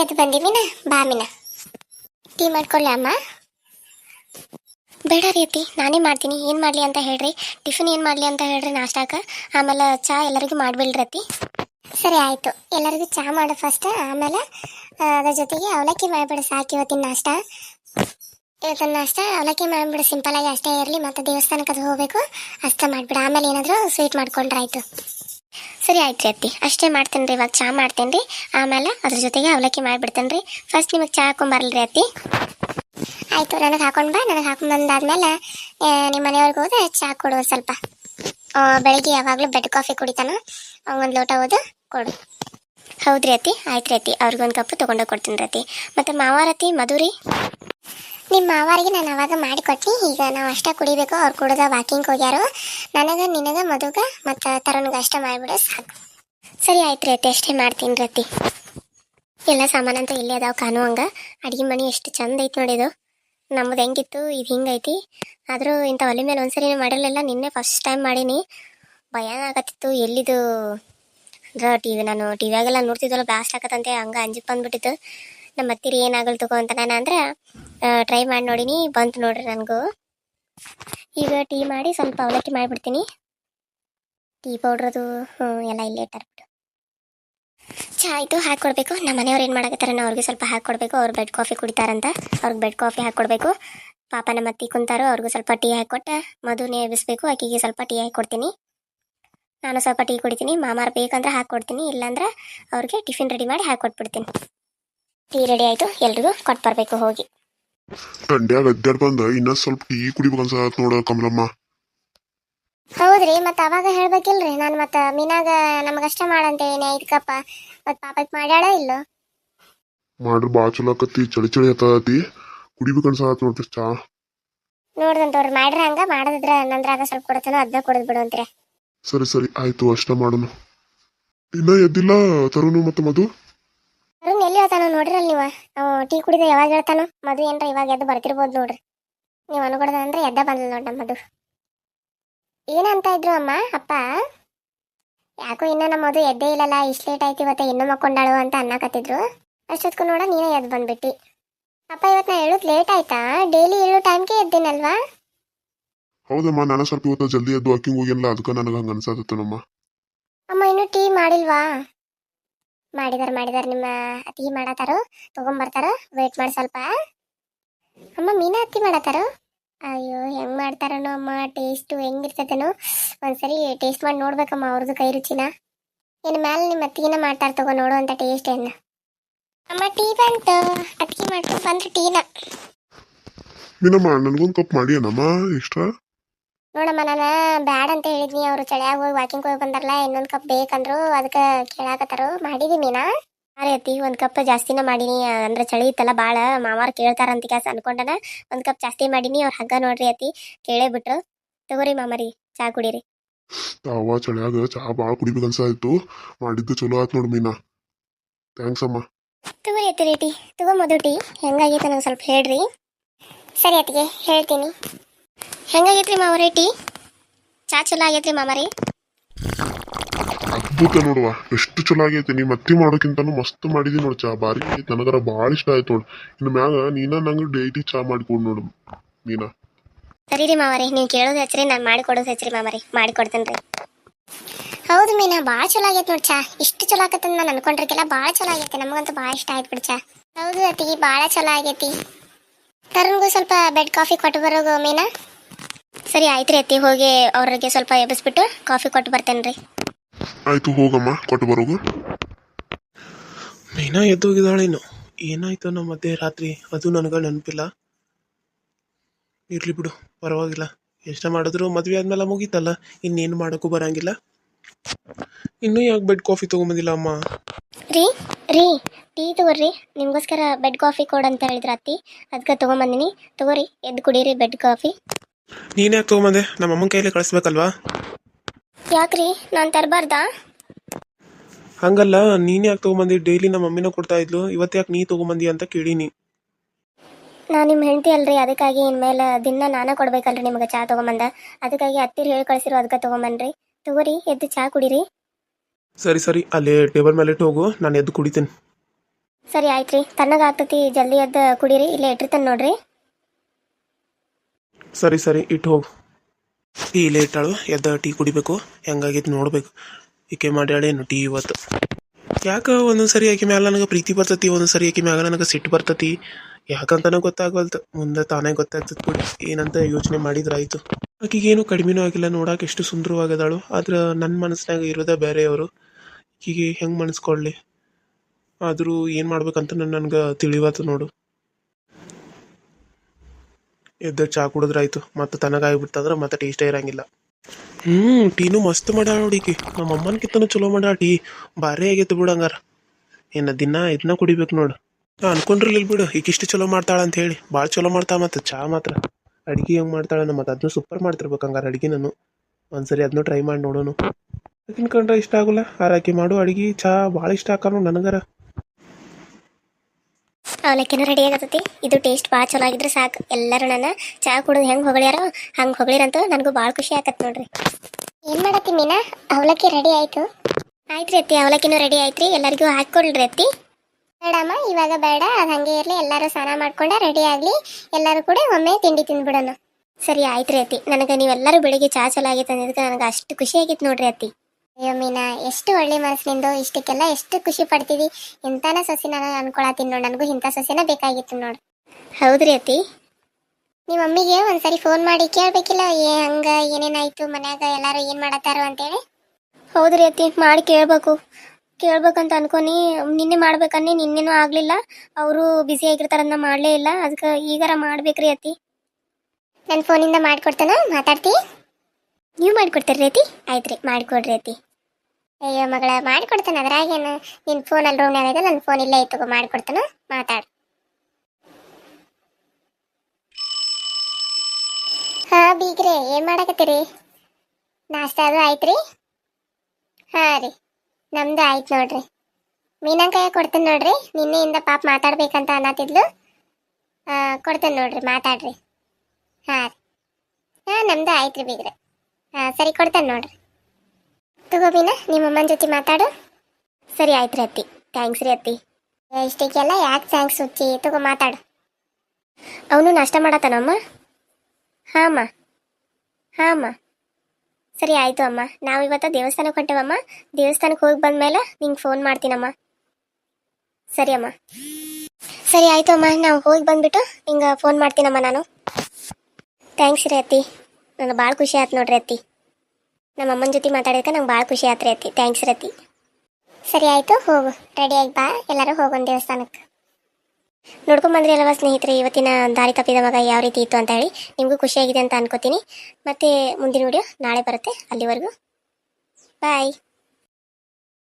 ಎದ್ದು ಬಂದಿ ಮೀನಾ? ಬಾ ಟೀ ಮಾಡ್ಕೊಳ್ಳಿ ಅಮ್ಮ? ಬೇಡ ರೀತಿ, ನಾನೇ ಮಾಡ್ತೀನಿ. ಏನು ಮಾಡಲಿ ಅಂತ ಹೇಳ್ರಿ. ಟಿಫಿನ್ ಏನು ಮಾಡಲಿ ಅಂತ ಹೇಳ್ರಿ ನಾಷ್ಟಾಕ. ಆಮೇಲೆ ಚಾ ಎಲ್ಲರಿಗೂ ಮಾಡಿಬಿಡ್ರತಿ ಸರಿ, ಆಯಿತು. ಎಲ್ಲರಿಗೂ ಚಾ ಮಾಡು ಫಸ್ಟ್ ಆಮೇಲೆ ಅದರ ಜೊತೆಗೆ ಅವಲಕ್ಕಿ ಮಾಡಿಬಿಡು ಸಾಕು ಇವತ್ತಿನ ನಾಷ್ಟ. ಇವತ್ತಿನ ನಾಷ್ಟ ಅವಲಕ್ಕಿ ಮಾಡಿಬಿಡು. ಸಿಂಪಲ್ ಆಗಿ ಅಷ್ಟೇ ಇರಲಿ. ಮತ್ತೆ ದೇವಸ್ಥಾನಕ್ಕೆ ಅದು ಹೋಗಬೇಕು. ಅಷ್ಟೇ ಮಾಡಿಬಿಡು. ಆಮೇಲೆ ಏನಾದರೂ ಸ್ವೀಟ್ ಮಾಡ್ಕೊಂಡ್ರೆ ಆಯಿತು. ಸರಿ ಆಯ್ತು ರೀ ಅತ್ತಿ. ಅಷ್ಟೇ ಮಾಡ್ತೇನೆ ರೀ ಇವಾಗ ಚಾ ಮಾಡ್ತೇನೆ ರೀ ಆಮೇಲೆ ಅದ್ರ ಜೊತೆಗೆ ಅವಲಕ್ಕಿ ಮಾಡಿಬಿಡ್ತೇನೆ ರೀ ಫಸ್ಟ್ ನಿಮಗೆ ಚಾ ಹಾಕೊಂಬರಲ್ರಿ ಅತ್ತಿ. ಆಯಿತು, ನನಗೆ ಹಾಕೊಂಡು ಬಾ, ನನಗೆ ಹಾಕೊಂಡು ಬಂದಾದ್ಮೇಲೆ ನಿಮ್ಮ ಮನೆಯವ್ರಿಗೆ ಹೋದ್ರೆ ಚಾ ಕೊಡು ಒಂದು ಸ್ವಲ್ಪ. ಬೆಳಿಗ್ಗೆ ಯಾವಾಗಲೂ ಬೆಡ್ ಕಾಫಿ ಕುಡಿತಾನ ಒಂದು ಲೋಟ ಹೋದು ಕೊಡು. ಹೌದ್ರಿ ಅತ್ತಿ ಆಯ್ತು ರೀ ಅತ್ತಿ. ಅವ್ರಿಗೊಂದು ಕಪ್ ತೊಗೊಂಡೋಗಿ ಕೊಡ್ತೀನಿ ರೀ ಅತ್ತಿ. ಮತ್ತು ಮಾವಾರತಿ, ಮಧುರಿ? ನಿಮ್ಮ ಮಾವಾರಿಗೆ ನಾನು ಅವಾಗ ಮಾಡಿ ಕೊಟ್ನಿ ಈಗ ನಾವು ಅಷ್ಟೇ ಕುಡಿಬೇಕು, ಅವ್ರು ಕುಡಿದ ವಾಕಿಂಗ್ ಹೋಗ್ಯಾರು. ನನಗೆ, ನಿನಗೆ, ಮದುಗ ಮತ್ತು ತರುಣ್ಗೆ ಅಷ್ಟೇ ಮಾಡಿಬಿಡೋ ಸಾಕು. ಸರಿ ಆಯ್ತು ರೀ ಅಷ್ಟೇ ಮಾಡ್ತೀನಿ ರತಿ ಎಲ್ಲ ಸಾಮಾನಂತೂ ಇಲ್ಲೇ ಅದಾವ ಕಾಣುವಂಗ ಅಡುಗೆ ಮನೆ ಎಷ್ಟು ಚಂದ ಐತಿ ನೋಡಿದು ನಮ್ಮದು ಹೆಂಗಿತ್ತು, ಇದು ಹಿಂಗೈತಿ ಆದರೂ ಇಂಥ ಒಲೆ ಮೇಲೆ ಒಂದ್ಸರಿ ಮಾಡಿರಲಿಲ್ಲ ನಿನ್ನೆ ಫಸ್ಟ್ ಟೈಮ್ ಮಾಡೀನಿ. ಭಯ ಆಗತ್ತಿತ್ತು. ಎಲ್ಲಿದು? ಅಂದ್ರೆ ಟಿ ವಿ ನಾನು ಟಿ ವಿಯಾಗೆಲ್ಲ ನೋಡ್ತಿದ್ದಲ್ಲ ಬ್ಲಾಸ್ಟ್ ಆಗತ್ತಂತೆ ಹಂಗೆ ಅಂಜಿಕ್ ಬಂದ್ಬಿಟ್ಟಿತ್ತು. ನಮ್ಮ ಅತ್ತಿರಿ ಏನಾಗಲ್ ತಗೋ ಅಂತ ನಾನು ಅಂದ್ರೆ ಟ್ರೈ ಮಾಡಿ ನೋಡಿನಿ, ಬಂತು ನೋಡ್ರಿ ನನಗೂ. ಈಗ ಟೀ ಮಾಡಿ ಸ್ವಲ್ಪ ಅವಲಕ್ಕಿ ಮಾಡಿಬಿಡ್ತೀನಿ. ಟೀ ಪೌಡ್ರದು ಹ್ಞೂ ಎಲ್ಲ ಇಲ್ಲೇ ಇಟ್ಟಾರ್ಬಿಟ್ಟು. ಚಾ ಆಯಿತು ಹಾಕ್ಕೊಡ್ಬೇಕು ನಮ್ಮ ಮನೆಯವ್ರು ಏನು ಮಾಡಕತ್ತಾರ ಅವ್ರಿಗೆ ಸ್ವಲ್ಪ ಹಾಕ್ಕೊಡ್ಬೇಕು ಅವ್ರು ಬೆಡ್ ಕಾಫಿ ಕುಡಿತಾರಂತ. ಅವ್ರಿಗೆ ಬೆಡ್ ಕಾಫಿ ಹಾಕ್ಕೊಡ್ಬೇಕು ಪಾಪ ನಮ್ಮ ಅತ್ತಿ ಕುಂತಾರೋ, ಅವ್ರಿಗೂ ಸ್ವಲ್ಪ ಟೀ ಹಾಕ್ಕೊಟ್ಟು ಮಧುನೇ ಎಬ್ಬಿಸ್ಬೇಕು. ಆಕಿಗೆ ಸ್ವಲ್ಪ ಟೀ ಹಾಕ್ಕೊಡ್ತೀನಿ ನಾನು ಸ್ವಲ್ಪ ಟೀ ಕುಡಿತೀನಿ. ಮಾಮಾರು ಬೇಕಂದ್ರೆ ಹಾಕ್ಕೊಡ್ತೀನಿ ಇಲ್ಲಾಂದ್ರೆ ಅವ್ರಿಗೆ ಟಿಫಿನ್ ರೆಡಿ ಮಾಡಿ ಹಾಕ್ಕೊಟ್ಬಿಡ್ತೀನಿ ಟೀ ರೆಡಿ ಆಯಿತು. ಎಲ್ರಿಗೂ ಕೊಟ್ಟು ಬರಬೇಕು ಹೋಗಿ. ತಂಡ್ಯಾಗ ಅಡ್ಡಾಡ್ ಬಂದ? ಇನ್ನ ಸ್ವಲ್ಪ ಟೀ ಕುಡಿಬೇಕು ಅನ್ಸತ್ ನೋಡ ಕಮಲಮ್ಮ. ಹೌದ್ರಿ ಮತ್ತ ಅವಾಗ ಹೇಳ್ಬೇಕಿಲ್ರಿ. ನಾನು ಮತ್ತೆ ಮೀನಾಗ ನಮಗಷ್ಟ ಮಾಡಂತೇಳಿ ಐದು ಕಪ್ಪ ಮತ್ತೆ ಪಾಪಕ್ಕೆ ಮಾಡ್ಯಾಳ ಇಲ್ಲ? ಮಾಡ್ರಿ ಬಾ ಚಲೋ ಆಕತಿ ಚಳಿ ಚಳಿ ಹತ್ತತಿ ಕುಡಿಬೇಕು ಅನ್ಸತ್ ನೋಡ್ರಿ ಚಾ ನೋಡ್ದಂತವ್ರು ಮಾಡ್ರಿ ಹಂಗ ಮಾಡದಿದ್ರ ನಂದ್ರಾಗ ಸ್ವಲ್ಪ ಕೊಡ್ತೇನೋ ಅದ್ನ ಕುಡಿದ್ ಬಿಡು ಅಂತ್ರಿ. ಸರಿ ಸರಿ ಆಯ್ತು ಅಷ್ಟ ಮಾಡೋಣ. ಇನ್ನ ಎದ್ದಿಲ್ಲ ತರುಣು ಮತ್ತು ಮಧು? ಅರುಣ್ ಎಲ್ಲಿ ಹೇಳ್ತಾನೋ ನೋಡ್ರಿ ನೀವು. ನಾವು ಟೀ ಕುಡಿದ ಯಾವಾಗ ಹೇಳ್ತಾನೋ ಮದು ಏನ್ರ ಇವಾಗ ಎದ್ದು ಬರ್ತಿರ್ಬೋದು ನೋಡ್ರಿ. ನೀವು ಅನ್ಕೊಡ್ದ ಅಂದ್ರೆ ಎದ್ದ ಬಂದ್ಲ ನೋಡ್ ನಮ್ಮ ಮಧು ಏನಂತ ಇದ್ರು ಅಮ್ಮ ಅಪ್ಪ? ಯಾಕೋ ಇನ್ನ ನಮ್ಮ ಮಧು ಎದ್ದೇ ಇಲ್ಲಲ್ಲ ಇಷ್ಟು ಲೇಟ್ ಆಯ್ತು ಇವತ್ತ ಇನ್ನೂ ಮಕ್ಕೊಂಡಾಳು ಅಂತ ಅನ್ನಕತ್ತಿದ್ರು. ಅಷ್ಟೊತ್ಕು ನೋಡ ನೀನೇ ಎದ್ದು ಬಂದ್ಬಿಟ್ಟಿ. ಅಪ್ಪ ಇವತ್ತು ನಾ ಹೇಳೋದು ಲೇಟ್ ಆಯ್ತಾ? ಡೈಲಿ ಹೇಳೋ ಟೈಮ್ಗೆ ಎದ್ದೇನಲ್ವಾ? ಹೌದಮ್ಮ ನಾನು ಸ್ವಲ್ಪ ಇವತ್ತು ಜಲ್ದಿ ಎದ್ದು ವಾಕಿಂಗ್ ಹೋಗಿಲ್ಲ ಅದಕ್ಕೆ ನನಗೆ ಹಂಗ ಅನ್ಸತ್ತಮ್ಮ ಅಮ್ಮ ಇನ್ನೂ ಟೀ ಮಾಡಿಲ್ವಾ? ಮಾಡಿದಾರ ಮಾಡಿದಾರ ನಿಮ್ಮ ಅತ್ತಿಗೆ ಮಾಡತ್ತಾರೋ? ತಗೊಂಬರ್ತಾರೋ? ವೇಟ್ ಮಾಡಿ ಸ್ವಲ್ಪ. ಅಮ್ಮ, ಮೀನಾ ಅತ್ತಿ ಮಾಡತ್ತಾರೋ? ಅಯ್ಯೋ, ಹೆಂಗ್ ಮಾಡ್ತಾರನೋ ಅಮ್ಮ ಟೇಸ್ಟು ಹೆಂಗಿರ್ತದೇನೋ? ಒಂದ್ಸರಿ ಟೇಸ್ಟ್ ಮಾಡಿ ನೋಡ್ಬೇಕಮ್ಮ ಅವ್ರದ್ದು ಕೈ ರುಚಿನ. ಇನ್ನು ಮೇಲೆ ನಿಮ್ಮ ಅತ್ತಿಗೆನ ಮಾಡ್ತಾರ ತಗೋ, ನೋಡು ಅಂತ ಟೇಸ್ಟ್ ಏನು ಅಮ್ಮ ಟೀ ಬಂತು. ಅತ್ತಿಗೆ ಮಾಡ್ಕೊಂಡು ಬಂದ್ರು ಟೀನ ಮೀನಮ್ಮ, ನನಗೊಂದು ಕಪ್ ಮಾಡಿ ಏನಮ್ಮ ಎಕ್ಸ್ಟ್ರಾ ನೋಡಮ್ಮ ನಾನು ಬ್ಯಾಡ್ ಅಂತ ಹೇಳಿದ್ನಿ. ಅವರು ಚಳಿಯಾಗ ಹೋಗಿ ವಾಕಿಂಗ್ ಹೋಗಿ ಬಂದಾರಲ್ಲ ಇನ್ನೊಂದು ಕಪ್ ಬೇಕಂದ್ರು ಅದಕ್ಕೆ ಕೇಳಾಕತ್ತಾರು. ಮಾಡಿದೀನಿ ನಾ ಅರೆ ಅತ್ತಿ ಒಂದು ಕಪ್ ಜಾಸ್ತಿನ ಮಾಡೀನಿ. ಅಂದ್ರೆ ಚಳಿ ಇತ್ತಲ್ಲ ಭಾಳ ಕೇಳ್ತಾರ ಕೇಳ್ತಾರಂತ ಕ್ಯಾಸ ಅನ್ಕೊಂಡನ ಒಂದು ಕಪ್ ಜಾಸ್ತಿ ಮಾಡೀನಿ. ಅವ್ರು ಹಗ್ಗ ನೋಡ್ರಿ ಅತ್ತಿ ಕೇಳೇ ಬಿಟ್ರು ತಗೋರಿ ಮಾಮರಿ ಚಾ ಕುಡೀರಿ. ತಾವ ಚಳಿಯಾಗ ಚಾ ಭಾಳ ಕುಡಿಬೇಕು ಅನ್ಸಾಯ್ತು. ಮಾಡಿದ್ದು ಚಲೋ ಆಯ್ತು ನೋಡು ಮೀನಾ. ಥ್ಯಾಂಕ್ಸ್ ಅಮ್ಮ. ತಗೋರಿ ಅತ್ತಿ ರೇಟಿ. ತಗೋ ಮೊದಲು ಟೀ. ಹೆಂಗಾಗೈತೆ ನಂಗೆ ಸ್ವಲ್ಪ ಹೇಳ್ರಿ. ಸರಿ ಅತ್ತಿಗೆ ಹೇಳ್ತೀನಿ. ಹೆಂಗಾಗೈತ್ರಿ ಮಾವರೇ ಟೀ? ಚಾ ಚಲೋ ಆಗೈತ್ರಿ ಮಾಮರಿ ಅದ್ಭುತ ನೋಡುವ ಎಷ್ಟು ಚಲೋ ಆಗೈತೆ. ನೀ ಮತ್ತೆ ಮಾಡೋಕ್ಕಿಂತನೂ ಮಸ್ತ್ ಮಾಡಿದಿ ನೋಡು ಚಾ. ಬಾರಿ ಆಗೈತೆ ನನಗರ ಭಾಳ ಇಷ್ಟ ಆಯ್ತು ನೋಡು. ಇನ್ನು ಮ್ಯಾಗ ನೀನ ನಂಗೆ ಡೈಲಿ ಚಾ ಮಾಡಿಕೊಡು ನೋಡು ಮೀನಾ ಸರಿ ರೀ ಮಾವರಿ ನೀವು ಕೇಳೋದು ಹಚ್ರಿ ನಾನು ಮಾಡಿಕೊಡೋದು ಕೊಡೋದು ಹಚ್ರಿ ಮಾಮರಿ ಮಾಡಿಕೊಡ್ತೇನೆ ರೀ. ಹೌದು ಮೀನಾ ಭಾಳ ಚಲೋ ಆಗೈತೆ ನೋಡಿ ಚಾ. ಇಷ್ಟು ಚಲೋ ಆಗತ್ತೆ ನಾನು ಅನ್ಕೊಂಡಿರ್ಕಿಲ್ಲ ಭಾಳ ಚಲೋ ಆಗೈತೆ. ನಮಗಂತೂ ಭಾಳ ಇಷ್ಟ ಆಯ್ತು ಬಿಡು ಚಾ. ಹೌದು ಅತ್ತಿಗೆ ಭಾಳ ಚಲೋ ಆಗೈತಿ. ತರುಣ್ಗೂ ಸ್ವಲ್ಪ ಬೆಡ್ ಕಾಫಿ ಕೊಟ್ಟು ಬರೋಗು ಮೀನಾ. ಸರಿ ಆಯ್ತು ರೀ ಅತ್ತಿ ಹೋಗಿ ಅವ್ರಿಗೆ ಸ್ವಲ್ಪ ಎಬ್ಬಿಸ್ಬಿಟ್ಟು ಕಾಫಿ ಕೊಟ್ಟು ಬರ್ತೇನೆ ರೀ. ಆಯ್ತು ಹೋಗಮ್ಮ ಕೊಟ್ಟು ಬರೋಗು. ಮೀನಾ ಎದ್ದೋಗಿದ್ದಾಳೇನು ಏನಾಯ್ತು ನಮ್ಮ ಮಧ್ಯೆ ರಾತ್ರಿ? ಅದು ನನಗೆ ನೆನಪಿಲ್ಲ. ಇರ್ಲಿ ಬಿಡು ಪರವಾಗಿಲ್ಲ. ಎಷ್ಟ ಮಾಡಿದ್ರು ಮದ್ವೆ ಆದ್ಮೇಲೆ ಮುಗೀತಲ್ಲ ಇನ್ನೇನು ಮಾಡೋಕ್ಕೂ ಬರಂಗಿಲ್ಲ. ಇನ್ನೂ ಯಾಕೆ ಬೆಡ್ ಕಾಫಿ ತೊಗೊಂಬಂದಿಲ್ಲ ಅಮ್ಮ? ರೀ ರೀ ಟೀ ತಗೋರಿ ನಿಮಗೋಸ್ಕರ ಬೆಡ್ ಕಾಫಿ ಕೊಡು ಅಂತ ಹೇಳಿದ್ರ ಅತ್ತಿ ಅದಕ್ಕೆ ತೊಗೊಂಬಂದಿನಿ. ತಗೋರಿ ಎದ್ದು ಕುಡೀರಿ ಬೆಡ್ ಕಾಫಿ ನೀನು ತಗೊಂಬಂದೆ ನಮ್ಮ ಅಮ್ಮನ ಕೈಯಲ್ಲಿ ಕಳಿಸ್ಬೇಕಲ್ವಾ? ಯಾಕ್ರಿ? ನಾನು ತರಬಾರ್ದಾ? ಹಂಗಲ್ಲ ನೀನ್ ಯಾಕೆ ತಗೊಂಬಂದಿ? ಡೈಲಿ ನಮ್ಮ ಮಮ್ಮಿನ ಕೊಡ್ತಾ ಇದ್ಲು. ಇವತ್ತು ಯಾಕೆ ನೀ ತೊಗೊಂಬಂದಿ ಅಂತ ಕೇಳೀನಿ. ನಾನು ನಿಮ್ಮ ಹೆಂಡತಿ ಅಲ್ರಿ ಅದಕ್ಕಾಗಿ ಇನ್ಮೇಲೆ ದಿನ ನಾನೇ ಕೊಡ್ಬೇಕಲ್ರಿ ನಿಮಗೆ ಚಾ ತೊಗೊಂಬಂದ. ಅದಕ್ಕಾಗಿ ಹತ್ತಿರ ಹೇಳಿ ಕಳಿಸಿರೋ ಅದಕ್ಕೆ ತೊಗೊಂಬನ್ರಿ. ತಗೋರಿ ಎದ್ದು ಚಾ ಕುಡೀರಿ. ಸರಿ ಸರಿ ಅಲ್ಲಿ ಟೇಬಲ್ ಮೇಲೆ ಇಟ್ಟು ಹೋಗು ನಾನು ಎದ್ದು ಕುಡಿತೀನಿ. ಸರಿ ಆಯ್ತು ರೀ ತಣ್ಣಗಾಗ್ತತಿ ಜಲ್ದಿ ಎದ್ದು ಕುಡೀರಿ ಇಲ್ಲೇ ಇಟ್ಟಿರ್ತಾನೆ ನೋಡ್ರಿ. ಸರಿ ಸರಿ, ಇಟ್ಟು ಹೋಗು. ಈ ಇಟ್ಟಾಳು, ಎದ್ದ ಟೀ ಕುಡಿಬೇಕು ಹೆಂಗಾಗೈತೆ ನೋಡ್ಬೇಕು. ಈಕೆ ಮಾಡ್ಯಾಳೇನು ಟೀ ಇವತ್ತು. ಯಾಕೆ ಒಂದೊಂದು ಸರಿ ಆಕೆ ಮ್ಯಾಲ ನನಗೆ ಪ್ರೀತಿ ಬರ್ತತಿ, ಒಂದೊಂದು ಸರಿ ಆಕೆ ಮ್ಯಾಲ ನನಗೆ ಸಿಟ್ಟು ಬರ್ತತಿ. ಯಾಕಂತನೂ ಗೊತ್ತಾಗವಲ್ತು, ಮುಂದೆ ತಾನೇ ಗೊತ್ತಾಗ್ತದೆ ಬಿಡಿ. ಏನಂತ ಯೋಚನೆ ಮಾಡಿದ್ರಾಯ್ತು. ಆಕಿಗೇನು ಕಡಿಮೆನೂ ಆಗಿಲ್ಲ ನೋಡಕ್ಕೆ ಎಷ್ಟು ಸುಂದರವಾಗದಾಳು. ಆದ್ರೆ ನನ್ನ ಮನಸ್ಸಿನಾಗ ಇರೋದ ಬೇರೆಯವರು ಈಕಿಗೆ ಹೆಂಗೆ ಮನಸ್ಕೊಳ್ಳಿ ಆದರೂ ಏನು ಮಾಡ್ಬೇಕಂತ ನನಗೆ ತಿಳಿವತ್ತು ನೋಡು. ಎದ್ದ ಚಾ ಕುಡಿದ್ರಾಯ್ತು ಮತ್ತೆ ತನಗಾಗ್ಬಿಡ್ತಂದ್ರೆ ಮತ್ತೆ ಟೇಸ್ಟೇ ಇರಂಗಿಲ್ಲ. ಹ್ಞೂ ಟೀನು ಮಸ್ತ್ ಮಾಡ್ಯಾಳ ನೋಡಿಕಿ ನಮ್ಮ ಅಮ್ಮನಕಿಂತನೂ ಚಲೋ ಮಾಡ್ಯಾಳ ಟೀ. ಭಾರಿ ಆಗೈತೆ ಬಿಡು ಹಂಗಾರ. ಇನ್ನು ದಿನ ಇದನ್ನ ಕುಡಿಬೇಕು ನೋಡು. ನಾ ಬಿಡು ಬಿಡು, ಈಕಿಷ್ಟು ಚಲೋ ಮಾಡ್ತಾಳ ಅಂತ ಹೇಳಿ. ಭಾಳ ಚಲೋ ಮಾಡ್ತಾ ಮತ್ತೆ, ಚಾ ಮಾತ್ರ. ಅಡ್ಗೆ ಹೆಂಗೆ ಮಾಡ್ತಾಳೆ ಮತ್ತೆ ಅದನ್ನು ಸೂಪರ್ ಮಾಡ್ತಿರ್ಬೇಕು ಹಂಗಾರೆ ಅಡ್ಗೆ ನಾನು ಒಂದ್ಸರಿ ಅದನ್ನು ಟ್ರೈ ಮಾಡಿ ನೋಡೋನು. ಯಾಕಿನ್ ಕಂಡ್ರೆ ಇಷ್ಟ ಆಗೋಲ್ಲ. ಆರಾಕಿ ಮಾಡು, ಅಡಿಗೆ, ಚಾ ಭಾಳ ಇಷ್ಟ ಆಕಾನು ನನಗರ. ಅವಲಕ್ಕಿನೂ ರೆಡಿ ಆಗತ್ತೈತಿ ಇದು ಟೇಸ್ಟ್ ಭಾಳ ಚಲೋ ಆಗಿದ್ರೆ ಸಾಕು. ಎಲ್ಲರೂ ನನ್ನ ಚಾ ಕುಡಿದು ಹೆಂಗೆ ಹೊಗಳ್ಯಾರೋ ಹಂಗೆ ಹೊಗಳಿರಂತೂ ನನಗೂ ಭಾಳ ಖುಷಿ ಆಗತ್ತೆ ನೋಡ್ರಿ. ಏನು ಮಾಡತ್ತಿ ಮೀನಾ? ಅವಲಕ್ಕಿ ರೆಡಿ ಆಯಿತು. ಆಯ್ತು ರೀ ಅತ್ತಿ, ಅವಲಕ್ಕಿನೂ ರೆಡಿ ಆಯ್ತು ರೀ. ಎಲ್ಲರಿಗೂ ಹಾಕ್ಕೊಳ್ರಿ ಅತ್ತಿ. ಬೇಡಮ್ಮ, ಇವಾಗ ಬೇಡ. ಅದು ಹಂಗೆ ಇರಲಿ. ಎಲ್ಲರೂ ಸ್ನಾನ ಮಾಡ್ಕೊಂಡ ರೆಡಿ ಆಗಲಿ. ಎಲ್ಲರೂ ಕೂಡ ಒಮ್ಮೆ ತಿಂಡಿ ತಿಂದ್ಬಿಡೋಣ. ಸರಿ, ಆಯ್ತು ರೀ ಅತ್ತಿ. ನನಗೆ ನೀವೆಲ್ಲರೂ ಬೆಳಿಗ್ಗೆ ಚಹಾ ಚಲೋ ಆಗೈತೆ ಅನ್ನೋದಕ್ಕೆ ನನಗೆ ಅಷ್ಟು ಖುಷಿ ಆಗಿತ್ತು ನೋಡ್ರಿ ಅತ್ತಿ. ಅಯ್ಯೋ ಮೀನಾ ಎಷ್ಟು ಒಳ್ಳೆ ಮನಸ್ಸಿನಿಂದ ಇಷ್ಟಕ್ಕೆಲ್ಲ ಎಷ್ಟು ಖುಷಿ ಪಡ್ತೀವಿ ಇಂಥನ ಸಸಿನ ನಾನು ಅನ್ಕೊಳತ್ತೀನಿ ನೋಡಿ ನನಗೂ ಇಂಥ ಸಸಿನ ಬೇಕಾಗಿತ್ತು ನೋಡಿ. ಹೌದ್ರಿ ಅತಿ ನಿಮ್ಮ ಮಮ್ಮಿಗೆ ಒಂದ್ಸರಿ ಫೋನ್ ಮಾಡಿ ಕೇಳಬೇಕಿಲ್ಲ ಏ ಹಂಗ ಏನೇನಾಯ್ತು ಮನ್ಯಾಗ ಎಲ್ಲಾರು ಏನು ಮಾಡತ್ತಾರು ಅಂತೇಳಿ? ಹೌದ್ರಿ ಅತಿ ಮಾಡಿ ಕೇಳಬೇಕು. ಕೇಳ್ಬೇಕಂತ ಅನ್ಕೊನಿ ನಿನ್ನೆ ಮಾಡ್ಬೇಕನ್ನಿ ನಿನ್ನೆನೂ ಆಗಲಿಲ್ಲ. ಅವರು ಬ್ಯುಸಿ ಆಗಿರ್ತಾರನ್ನ ಮಾಡಲೇ ಇಲ್ಲ ಅದಕ್ಕೆ ಈಗಾರ ಮಾಡ್ಬೇಕ್ರಿ ಅತಿ ನನ್ನ ಫೋನಿಂದ ಮಾಡ್ಕೊಡ್ತಾನ? ಮಾತಾಡ್ತಿ? ನೀವು ಮಾಡ್ಕೊಡ್ತೀರಿ ರೀತಿ ಆಯ್ತು ರೀ ಮಾಡಿಕೊಡ್ರಿ ಅತ್ತಿ. ಅಯ್ಯೋ ಮಗಳ, ಮಾಡ್ಕೊಡ್ತೇನೆ. ಅದ್ರಾಗೇನು ನಿನ್ನ ಫೋನಲ್ಲಿ ರೂಮ್ನಾಗ ಇದೆ ನನ್ನ ಫೋನ್ ಇಲ್ಲೇ ಇತ್ತು. ಮಾಡಿಕೊಡ್ತಾನ. ಮಾತಾಡು. ಹಾ, ಬೀಗ್ರೆ, ಏನ್ ಮಾಡಕತ್ತೀರಿ? ನಾಷ್ಟ ಅದು ಆಯ್ತ್ರಿ? ಹಾ ರೀ. ನಮ್ದು ಆಯ್ತು ನೋಡ್ರಿ. ಮೀನಂಕಾಯ ಕೊಡ್ತೇನೆ ನೋಡ್ರಿ. ನಿನ್ನೆಯಿಂದ ಪಾಪ ಮಾತಾಡ್ಬೇಕಂತ ಅನ್ನತ್ತಿದ್ಲು. ಕೊಡ್ತೇನೆ ನೋಡ್ರಿ, ಮಾತಾಡ್ರಿ. ಹಾ ರೀ. ಹಾ, ನಮ್ದು ಆಯ್ತ್ರಿ ಬೀಗ್ರೆ. ಹಾ, ಸರಿ, ಕೊಡ್ತೇನೆ ನೋಡ್ರಿ. ತಗೋ ನಿಮ್ಮ ಅಮ್ಮನ ಜೊತೆ ಮಾತಾಡು. ಸರಿ ಆಯ್ತು ರೀ ಅತ್ತಿ. ಥ್ಯಾಂಕ್ಸ್ ರೀ ಅತ್ತಿ. ಇಷ್ಟಕ್ಕೆಲ್ಲ ಯಾಕೆ ಥ್ಯಾಂಕ್ಸ್ ಹುಚ್ಚಿ ತಗೋ ಮಾತಾಡು. ಅವನು ನಾಷ್ಟ ಮಾಡತ್ತಾನಮ್ಮ ಹಾಂ ಹಾಂ ಅಮ್ಮ. ಸರಿ ಆಯಿತು ಅಮ್ಮ. ನಾವು ಇವತ್ತು ದೇವಸ್ಥಾನಕ್ಕೆ ಹೊಂಟೇವಮ್ಮ ದೇವಸ್ಥಾನಕ್ಕೆ ಹೋಗಿ ಬಂದಮೇಲೆ ನಿಂಗೆ ಫೋನ್ ಮಾಡ್ತೀನಮ್ಮ. ಸರಿ ಅಮ್ಮ. ಸರಿ ಆಯಿತು ಅಮ್ಮ. ನಾವು ಹೋಗಿ ಬಂದ್ಬಿಟ್ಟು ನಿಂಗೆ ಫೋನ್ ಮಾಡ್ತೀನಮ್ಮ ನಾನು. ಥ್ಯಾಂಕ್ಸ್ ರೀ ಅತ್ತಿ. ನನಗೆ ಭಾಳ ಖುಷಿ ಆಯ್ತು ನೋಡ್ರಿ ಅತ್ತಿ. ನಮ್ಮ ಅಮ್ಮನ ಜೊತೆ ಮಾತಾಡೋದಕ್ಕೆ ನಂಗೆ ಭಾಳ ಖುಷಿ ಆಯ್ತು ರೀ ಅತ್ತಿ. ಥ್ಯಾಂಕ್ಸ್ ರತಿ ಸರಿ ಆಯಿತು, ಹೋಗು. ರೆಡಿಯಾಗಿ ಬಾ. ಎಲ್ಲರೂ ಹೋಗೋಣ ದೇವಸ್ಥಾನಕ್ಕೆ. ನೋಡ್ಕೊಂಬಂದ್ರಿ ಅಲ್ವಾ ಸ್ನೇಹಿತರೆ, ಇವತ್ತಿನ ದಾರಿ ತಪ್ಪಿದ ಮಗ ಯಾವ ರೀತಿ ಇತ್ತು ಅಂತ ಹೇಳಿ. ನಿಮಗೂ ಖುಷಿಯಾಗಿದೆ ಅಂತ ಅನ್ಕೋತೀನಿ. ಮತ್ತೆ ಮುಂದಿನ ವಿಡಿಯೋ ನಾಳೆ ಬರುತ್ತೆ. ಅಲ್ಲಿವರೆಗೂ. ಬಾಯ್